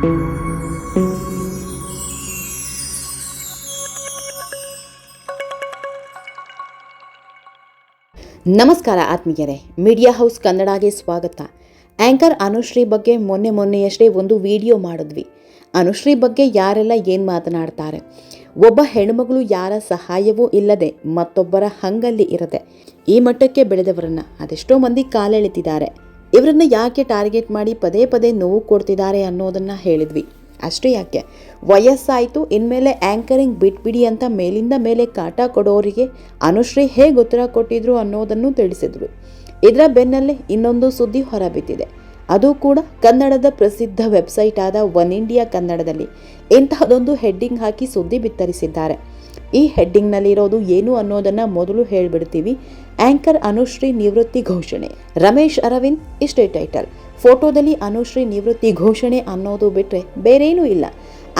ನಮಸ್ಕಾರ ಆತ್ಮೀಯರೇ media house ಕನ್ನಡಗೆ ಸ್ವಾಗತ. ಆಂಕರ್ ಅನುಶ್ರೀ ಬಗ್ಗೆ ಮೊನ್ನೆ ಮೊನ್ನೆಯಷ್ಟೇ ಒಂದು ವಿಡಿಯೋ ಮಾಡಿದ್ವಿ. ಅನುಶ್ರೀ ಬಗ್ಗೆ ಯಾರೆಲ್ಲ ಏನು ಮಾತನಾಡ್ತಾರೆ? ಒಬ್ಬ ಹೆಣ್ಮಗಳು ಯಾರ ಸಹಾಯವೂ ಇಲ್ಲದೆ ಮತ್ತೊಬ್ಬರ ಹಂಗಲ್ಲಿ ಇರದೆ ಈ ಮಟ್ಟಕ್ಕೆ ಬೆಳೆದವರನ್ನು ಅದೆಷ್ಟೋ ಮಂದಿ ಕಾಲೆಳೆತಿದ್ದಾರೆ. ಇವರನ್ನ ಯಾಕೆ ಟಾರ್ಗೆಟ್ ಮಾಡಿ ಪದೇ ಪದೇ ನೋವು ಕೊಡ್ತಿದ್ದಾರೆ ಅನ್ನೋದನ್ನು ಹೇಳಿದ್ವಿ. ಅಷ್ಟೇ ಯಾಕೆ? ವಯಸ್ಸಾಯಿತು, ಇನ್ಮೇಲೆ ಆ್ಯಂಕರಿಂಗ್ ಬಿಟ್ಬಿಡಿ ಅಂತ ಮೇಲಿಂದ ಮೇಲೆ ಕಾಟ ಕೊಡೋರಿಗೆ ಅನುಶ್ರೀ ಹೇಗೆ ಉತ್ತರ ಕೊಟ್ಟಿದ್ರು ಅನ್ನೋದನ್ನು ತಿಳಿಸಿದ್ರು ಇದರ ಬೆನ್ನಲ್ಲೇ ಇನ್ನೊಂದು ಸುದ್ದಿ ಹೊರಬಿದ್ದಿದೆ. ಅದು ಕೂಡ ಕನ್ನಡದ ಪ್ರಸಿದ್ಧ ವೆಬ್ಸೈಟ್ ಆದ ಒನ್ ಇಂಡಿಯಾ ಕನ್ನಡದಲ್ಲಿ. ಇಂತಹದೊಂದು ಹೆಡ್ಡಿಂಗ್ ಹಾಕಿ ಸುದ್ದಿ ಬಿತ್ತರಿಸಿದ್ದಾರೆ. ಈ ಹೆಡ್ಡಿಂಗ್ನಲ್ಲಿರೋದು ಏನು ಅನ್ನೋದನ್ನ ಮೊದಲು ಹೇಳಿಬಿಡ್ತೀವಿ. ಆಂಕರ್ ಅನುಶ್ರೀ ನಿವೃತ್ತಿ ಘೋಷಣೆ. ರಮೇಶ್ ಅರವಿಂದ್ ಇಷ್ಟೇ ಟೈಟಲ್. ಫೋಟೋದಲ್ಲಿ ಅನುಶ್ರೀ ನಿವೃತ್ತಿ ಘೋಷಣೆ ಅನ್ನೋದು ಬಿಟ್ಟರೆ ಬೇರೇನೂ ಇಲ್ಲ.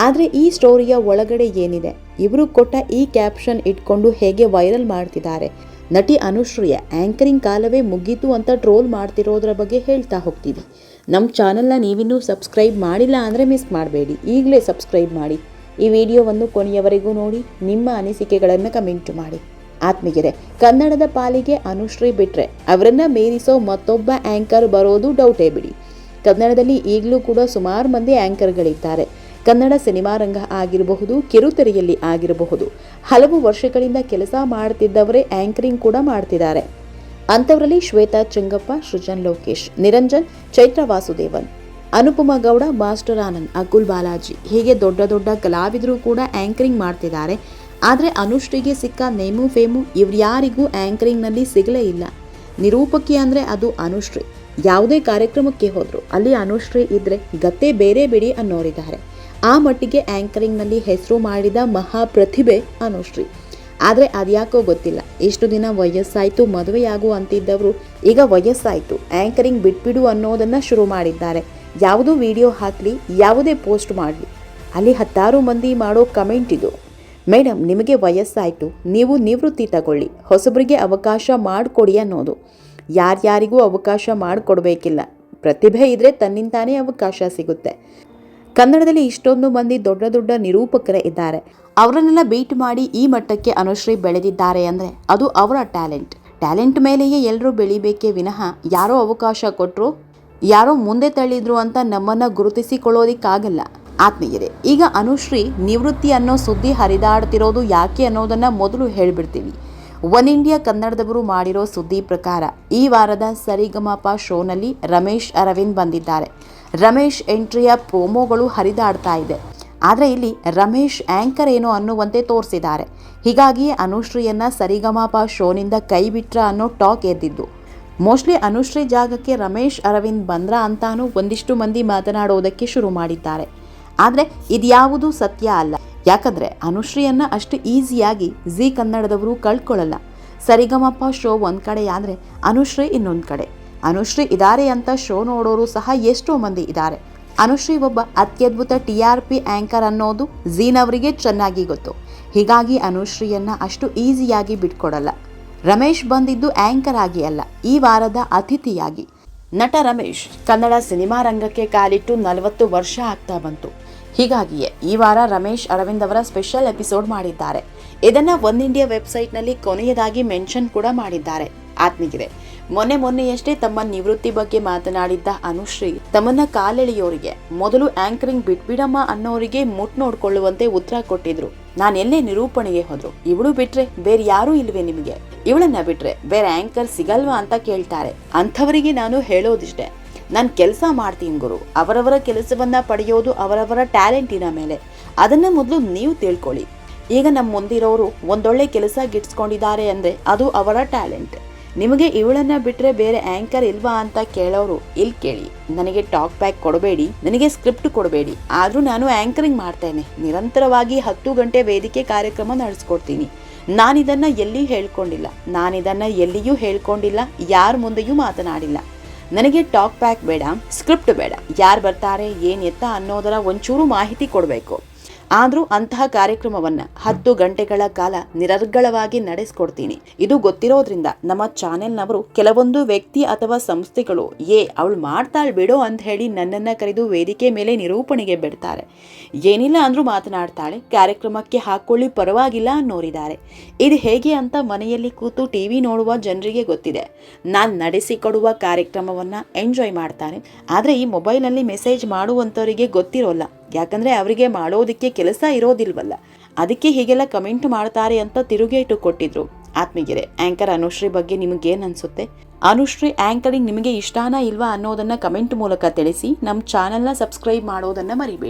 ಆದರೆ ಈ ಸ್ಟೋರಿಯ ಒಳಗಡೆ ಏನಿದೆ? ಇವರು ಕೊಟ್ಟ ಈ ಕ್ಯಾಪ್ಷನ್ ಇಟ್ಕೊಂಡು ಹೇಗೆ ವೈರಲ್ ಮಾಡ್ತಿದ್ದಾರೆ? ನಟಿ ಅನುಶ್ರೀಯ ಆಂಕರಿಂಗ್ ಕಾಲವೇ ಮುಗೀತು ಅಂತ ಟ್ರೋಲ್ ಮಾಡ್ತಿರೋದ್ರ ಬಗ್ಗೆ ಹೇಳ್ತಾ ಹೋಗ್ತೀವಿ. ನಮ್ಮ ಚಾನಲ್ನ ನೀವಿನ್ನೂ ಸಬ್ಸ್ಕ್ರೈಬ್ ಮಾಡಿಲ್ಲ ಅಂದರೆ ಮಿಸ್ ಮಾಡಬೇಡಿ. ಈಗಲೇ ಸಬ್ಸ್ಕ್ರೈಬ್ ಮಾಡಿ. ಈ ವಿಡಿಯೋವನ್ನು ಕೊನೆಯವರೆಗೂ ನೋಡಿ, ನಿಮ್ಮ ಅನಿಸಿಕೆಗಳನ್ನು ಕಮೆಂಟ್ ಮಾಡಿ. ಆತ್ಮೀಯರೇ, ಕನ್ನಡದ ಪಾಲಿಗೆ ಅನುಶ್ರೀ ಬಿಟ್ಟರೆ ಅವರನ್ನು ಮೀರಿಸೋ ಮತ್ತೊಬ್ಬ ಆಂಕರ್ ಬರೋದು ಡೌಟೇ ಬಿಡಿ. ಕನ್ನಡದಲ್ಲಿ ಈಗಲೂ ಕೂಡ ಸುಮಾರು ಮಂದಿ ಆ್ಯಂಕರ್ಗಳಿದ್ದಾರೆ ಕನ್ನಡ ಸಿನಿಮಾ ರಂಗ ಆಗಿರಬಹುದು, ಕಿರುತೆರೆಯಲ್ಲಿ ಆಗಿರಬಹುದು. ಹಲವು ವರ್ಷಗಳಿಂದ ಕೆಲಸ ಮಾಡ್ತಿದ್ದವರೇ ಆ್ಯಂಕರಿಂಗ್ ಕೂಡ ಮಾಡ್ತಿದ್ದಾರೆ. ಅಂಥವರಲ್ಲಿ ಶ್ವೇತಾ ಚಂಗಪ್ಪ, ಸೃಜನ್ ಲೋಕೇಶ್, ನಿರಂಜನ್, ಚೈತ್ರ ವಾಸುದೇವನ್. ಅನುಪಮ ಗೌಡ, ಮಾಸ್ಟರ್ ಆನಂದ್, ಅಕುಲ್ ಬಾಲಾಜಿ ಹೀಗೆ ದೊಡ್ಡ ದೊಡ್ಡ ಕಲಾವಿದರು ಕೂಡ ಆಂಕರಿಂಗ್ ಮಾಡ್ತಿದ್ದಾರೆ. ಆದರೆ ಅನುಶ್ರೀಗೆ ಸಿಕ್ಕ ನೇಮು ಫೇಮು ಇವ್ರು ಯಾರಿಗೂ ಆ್ಯಂಕರಿಂಗ್ನಲ್ಲಿ ಸಿಗಲೇ ಇಲ್ಲ. ನಿರೂಪಕಿ ಅಂದರೆ ಅದು ಅನುಶ್ರೀ ಯಾವುದೇ ಕಾರ್ಯಕ್ರಮಕ್ಕೆ ಹೋದರೂ ಅಲ್ಲಿ ಅನುಶ್ರೀ ಇದ್ದರೆ ಗತ್ತೆ ಬೇರೆ ಬಿಡಿ ಅನ್ನೋರಿದ್ದಾರೆ. ಆ ಮಟ್ಟಿಗೆ ಆ್ಯಂಕರಿಂಗ್ನಲ್ಲಿ ಹೆಸರು ಮಾಡಿದ ಮಹಾ ಪ್ರತಿಭೆ ಅನುಶ್ರೀ ಆದರೆ ಅದ್ಯಾಕೋ ಗೊತ್ತಿಲ್ಲ. ಇಷ್ಟು ದಿನ ವಯಸ್ಸಾಯಿತು, ಮದುವೆಯಾಗು ಅಂತಿದ್ದವರು ಈಗ ವಯಸ್ಸಾಯಿತು. ಆ್ಯಂಕರಿಂಗ್ ಬಿಟ್ಬಿಡು ಅನ್ನೋದನ್ನು ಶುರು ಮಾಡಿದ್ದಾರೆ. ಯಾವುದೋ ವಿಡಿಯೋ ಹಾಕಲಿ, ಯಾವುದೇ ಪೋಸ್ಟ್ ಮಾಡಲಿ. ಅಲ್ಲಿ ಹತ್ತಾರು ಮಂದಿ ಮಾಡೋ ಕಮೆಂಟ್ ಇದು. ಮೇಡಮ್ ನಿಮಗೆ ವಯಸ್ಸಾಯಿತು. ನೀವು ನಿವೃತ್ತಿ ತಗೊಳ್ಳಿ. ಹೊಸಬರಿಗೆ ಅವಕಾಶ ಮಾಡಿಕೊಡಿ ಅನ್ನೋದು. ಯಾರ್ಯಾರಿಗೂ ಅವಕಾಶ ಮಾಡಿಕೊಡ್ಬೇಕಿಲ್ಲ. ಪ್ರತಿಭೆ ಇದ್ದರೆ ತನ್ನಿಂದಾನೇ ಅವಕಾಶ ಸಿಗುತ್ತೆ. ಕನ್ನಡದಲ್ಲಿ ಇಷ್ಟೊಂದು ಮಂದಿ ದೊಡ್ಡ ದೊಡ್ಡ ನಿರೂಪಕರೇ ಇದ್ದಾರೆ. ಅವರನ್ನೆಲ್ಲ ಬೀಟ್ ಮಾಡಿ ಈ ಮಟ್ಟಕ್ಕೆ ಅನುಶ್ರೀ ಬೆಳೆದಿದ್ದಾರೆ ಅಂದರೆ ಅದು ಅವರ ಟ್ಯಾಲೆಂಟ್. ಟ್ಯಾಲೆಂಟ್ ಮೇಲೆಯೇ ಎಲ್ಲರೂ ಬೆಳಿಬೇಕೇ ವಿನಃ ಯಾರೋ ಅವಕಾಶ ಕೊಟ್ಟರು ಯಾರೋ ಮುಂದೆ ತಳ್ಳಿದ್ರು ಅಂತ ನಮ್ಮನ್ನು ಗುರುತಿಸಿಕೊಳ್ಳೋದಿಕ್ಕಾಗಲ್ಲ. ಆತ್ಮೀಯರೇ, ಈಗ ಅನುಶ್ರೀ ನಿವೃತ್ತಿ ಅನ್ನೋ ಸುದ್ದಿ ಹರಿದಾಡ್ತಿರೋದು ಯಾಕೆ ಅನ್ನೋದನ್ನ ಮೊದಲು ಹೇಳಿಬಿಡ್ತೀವಿ. ಒನ್ ಇಂಡಿಯಾ ಕನ್ನಡದವರು ಮಾಡಿರೋ ಸುದ್ದಿ ಪ್ರಕಾರ, ಈ ವಾರದ ಸರಿಗಮಪ ಶೋನಲ್ಲಿ ರಮೇಶ್ ಅರವಿಂದ್ ಬಂದಿದ್ದಾರೆ. ರಮೇಶ್ ಎಂಟ್ರಿಯ ಪ್ರೋಮೋಗಳು ಹರಿದಾಡ್ತಾ ಇದೆ. ಆದರೆ ಇಲ್ಲಿ ರಮೇಶ್ ಆಂಕರ್ ಏನೋ ಅನ್ನುವಂತೆ ತೋರಿಸಿದ್ದಾರೆ. ಹೀಗಾಗಿಯೇ ಅನುಶ್ರೀಯನ್ನ ಸರಿಗಮಪ ಶೋನಿಂದ ಕೈ ಬಿಟ್ರ ಅನ್ನೋ ಟಾಕ್ ಎದ್ದಿದ್ದು. ಮೋಸ್ಟ್ಲಿ ಅನುಶ್ರೀ ಜಾಗಕ್ಕೆ ರಮೇಶ್, ಅರವಿಂದ್ ಬಂದ್ರ ಅಂತಾನು ಒಂದಿಷ್ಟು ಮಂದಿ ಮಾತನಾಡೋದಕ್ಕೆ ಶುರು ಮಾಡಿದ್ದಾರೆ. ಆದರೆ ಇದ್ಯಾವುದೂ ಸತ್ಯ ಅಲ್ಲ. ಯಾಕಂದರೆ ಅನುಶ್ರೀಯನ್ನು ಅಷ್ಟು ಈಸಿಯಾಗಿ ಜಿ ಕನ್ನಡದವರು ಕಳ್ಕೊಳ್ಳಲ್ಲ. ಸರಿಗಮಪ್ಪ ಶೋ ಒಂದು ಕಡೆ ಆದರೆ ಅನುಶ್ರೀ ಇನ್ನೊಂದು ಕಡೆ. ಅನುಶ್ರೀ ಇದ್ದಾರೆ ಅಂತ ಶೋ ನೋಡೋರು ಸಹ ಎಷ್ಟೋ ಮಂದಿ ಇದ್ದಾರೆ ಅನುಶ್ರೀ ಒಬ್ಬ ಅತ್ಯದ್ಭುತ ಟಿ ಆರ್ ಪಿ ಆ್ಯಂಕರ್ ಅನ್ನೋದು ಝೀನವರಿಗೆ ಚೆನ್ನಾಗಿ ಗೊತ್ತು. ಹೀಗಾಗಿ ಅನುಶ್ರೀಯನ್ನು ಅಷ್ಟು ಈಸಿಯಾಗಿ ಬಿಟ್ಕೊಡಲ್ಲ. ರಮೇಶ್ ಬಂದಿದ್ದು ಆಂಕರ್ ಆಗಿ ಅಲ್ಲ, ಈ ವಾರದ ಅತಿಥಿಯಾಗಿ. ನಟ ರಮೇಶ್ ಕನ್ನಡ ಸಿನಿಮಾ ರಂಗಕ್ಕೆ ಕಾಲಿಟ್ಟು ನಲವತ್ತು ವರ್ಷ ಆಗ್ತಾ ಬಂತು. ಹೀಗಾಗಿಯೇ ಈ ವಾರ ರಮೇಶ್ ಅರವಿಂದ್ ಅವರ ಸ್ಪೆಷಲ್ ಎಪಿಸೋಡ್ ಮಾಡಿದ್ದಾರೆ. ಇದನ್ನ ಒನ್ ಇಂಡಿಯಾ ವೆಬ್ಸೈಟ್ನಲ್ಲಿ ಕೊನೆಯದಾಗಿ ಮೆನ್ಷನ್ ಕೂಡ ಮಾಡಿದ್ದಾರೆ. ಆತ್ಮೀಗಿದೆ ಮೊನ್ನೆ ಮೊನ್ನೆಯಷ್ಟೇ ತಮ್ಮ ನಿವೃತ್ತಿ ಬಗ್ಗೆ ಮಾತನಾಡಿದ್ದ ಅನುಶ್ರೀ, ತಮ್ಮನ್ನ ಕಾಲೆಳೆಯೋರಿಗೆ, ಮೊದಲು ಆಂಕರಿಂಗ್ ಬಿಟ್ಬಿಡಮ್ಮ ಅನ್ನೋರಿಗೆ ಮುಟ್ ನೋಡ್ಕೊಳ್ಳುವಂತೆ ಉತ್ತರ ಕೊಟ್ಟಿದ್ರು. ನಾನು ಎಲ್ಲೇ ನಿರೂಪಣೆಗೆ ಹೋದ್ರು. ಇವಳು ಬಿಟ್ರೆ ಬೇರೆ ಯಾರೂ ಇಲ್ವೇ ನಿಮಗೆ? ಇವಳನ್ನ ಬಿಟ್ರೆ ಬೇರೆ ಆಂಕರ್ ಸಿಗಲ್ವಾ ಅಂತ ಕೇಳ್ತಾರೆ. ಅಂಥವರಿಗೆ ನಾನು ಹೇಳೋದಿಷ್ಟೆ. ನಾನು ಕೆಲಸ ಮಾಡ್ತೀನಿ ಗುರು. ಅವರವರ ಕೆಲಸವನ್ನ ಪಡೆಯೋದು ಅವರವರ ಟ್ಯಾಲೆಂಟಿನ ಮೇಲೆ. ಅದನ್ನ ಮೊದಲು ನೀವು ತಿಳ್ಕೊಳ್ಳಿ. ಈಗ ನಮ್ಮ ಮುಂದಿರೋರು ಒಂದೊಳ್ಳೆ ಕೆಲಸ ಗಿಟ್ಸ್ಕೊಂಡಿದ್ದಾರೆ ಅಂದರೆ ಅದು ಅವರ ಟ್ಯಾಲೆಂಟ್. ನಿಮಗೆ ಇವಳನ್ನ ಬಿಟ್ರೆ ಬೇರೆ ಆಂಕರ್ ಇಲ್ವಾ ಅಂತ ಕೇಳೋರು ಇಲ್ಲಿ ಕೇಳಿ. ನನಗೆ ಟಾಕ್ ಬ್ಯಾಕ್ ಕೊಡಬೇಡಿ. ನನಗೆ ಸ್ಕ್ರಿಪ್ಟ್ ಕೊಡಬೇಡಿ. ಆದರೂ ನಾನು ಆಂಕರಿಂಗ್ ಮಾಡ್ತೇನೆ. ನಿರಂತರವಾಗಿ ಹತ್ತು ಗಂಟೆ ವೇದಿಕೆ ಕಾರ್ಯಕ್ರಮ ನಡೆಸ್ಕೊಡ್ತೀನಿ. ನಾನಿದನ್ನ ಎಲ್ಲಿ ಹೇಳ್ಕೊಂಡಿಲ್ಲ? ನಾನಿದನ್ನು ಎಲ್ಲಿಯೂ ಹೇಳ್ಕೊಂಡಿಲ್ಲ, ಯಾರ ಮುಂದೆಯೂ ಮಾತನಾಡಿಲ್ಲ. ನನಗೆ ಟಾಕ್ ಪ್ಯಾಕ್ ಬೇಡ ಸ್ಕ್ರಿಪ್ಟ್ ಬೇಡ. ಯಾರು ಬರ್ತಾರೆ, ಏನು ಎತ್ತ ಅನ್ನೋದರ ಒಂಚೂರು ಮಾಹಿತಿ ಕೊಡಬೇಕು. ಆದರೂ ಅಂತಹ ಕಾರ್ಯಕ್ರಮವನ್ನು ಹತ್ತು ಗಂಟೆಗಳ ಕಾಲ ನಿರರ್ಗಳವಾಗಿ ನಡೆಸ್ಕೊಡ್ತೀನಿ. ಇದು ಗೊತ್ತಿರೋದ್ರಿಂದ ನಮ್ಮ ಚಾನೆಲ್ನವರು ಕೆಲವೊಂದು ವ್ಯಕ್ತಿ ಅಥವಾ ಸಂಸ್ಥೆಗಳು, ಏ, ಅವಳು ಮಾಡ್ತಾಳ್ ಬಿಡೋ ಅಂತ ಹೇಳಿ ನನ್ನನ್ನು ಕರೆದು ವೇದಿಕೆ ಮೇಲೆ ನಿರೂಪಣೆಗೆ ಬಿಡ್ತಾರೆ. ಏನಿಲ್ಲ ಅಂದರೂ ಮಾತನಾಡ್ತಾಳೆ, ಕಾರ್ಯಕ್ರಮಕ್ಕೆ ಹಾಕೊಳ್ಳಿ, ಪರವಾಗಿಲ್ಲ ಅನ್ನೋರಿದ್ದಾರೆ. ಇದು ಹೇಗೆ ಅಂತ ಮನೆಯಲ್ಲಿ ಕೂತು ಟಿ ವಿ ನೋಡುವ ಜನರಿಗೆ ಗೊತ್ತಿದೆ. ನಾನು ನಡೆಸಿಕೊಡುವ ಕಾರ್ಯಕ್ರಮವನ್ನು ಎಂಜಾಯ್ ಮಾಡ್ತಾನೆ ಆದರೆ ಈ ಮೊಬೈಲ್ನಲ್ಲಿ ಮೆಸೇಜ್ ಮಾಡುವಂಥವರಿಗೆ ಗೊತ್ತಿರೋಲ್ಲ. ಯಾಕಂದರೆ ಅವರಿಗೆ ಮಾಡೋದಕ್ಕೆ ಕೆಲಸ ಇರೋದಿಲ್ವಲ್ಲ. ಅದಕ್ಕೆ ಹೀಗೆಲ್ಲ ಕಮೆಂಟ್ ಮಾಡ್ತಾರೆ ಅಂತ ತಿರುಗೇಟು ಕೊಟ್ಟಿದ್ರು ಆತ್ಮೀಗೆರೆ ಆ್ಯಂಕರ್ ಅನುಶ್ರೀ ಬಗ್ಗೆ ನಿಮಗೇನು ಅನಿಸುತ್ತೆ? ಅನುಶ್ರೀ ಆ್ಯಂಕರಿಂಗ್ ನಿಮಗೆ ಇಷ್ಟಾನ ಇಲ್ವಾ ಅನ್ನೋದನ್ನು ಕಮೆಂಟ್ ಮೂಲಕ ತಿಳಿಸಿ ನಮ್ಮ ಚಾನಲ್ನ ಸಬ್ಸ್ಕ್ರೈಬ್ ಮಾಡೋದನ್ನು ಮರಿಬೇಡಿ.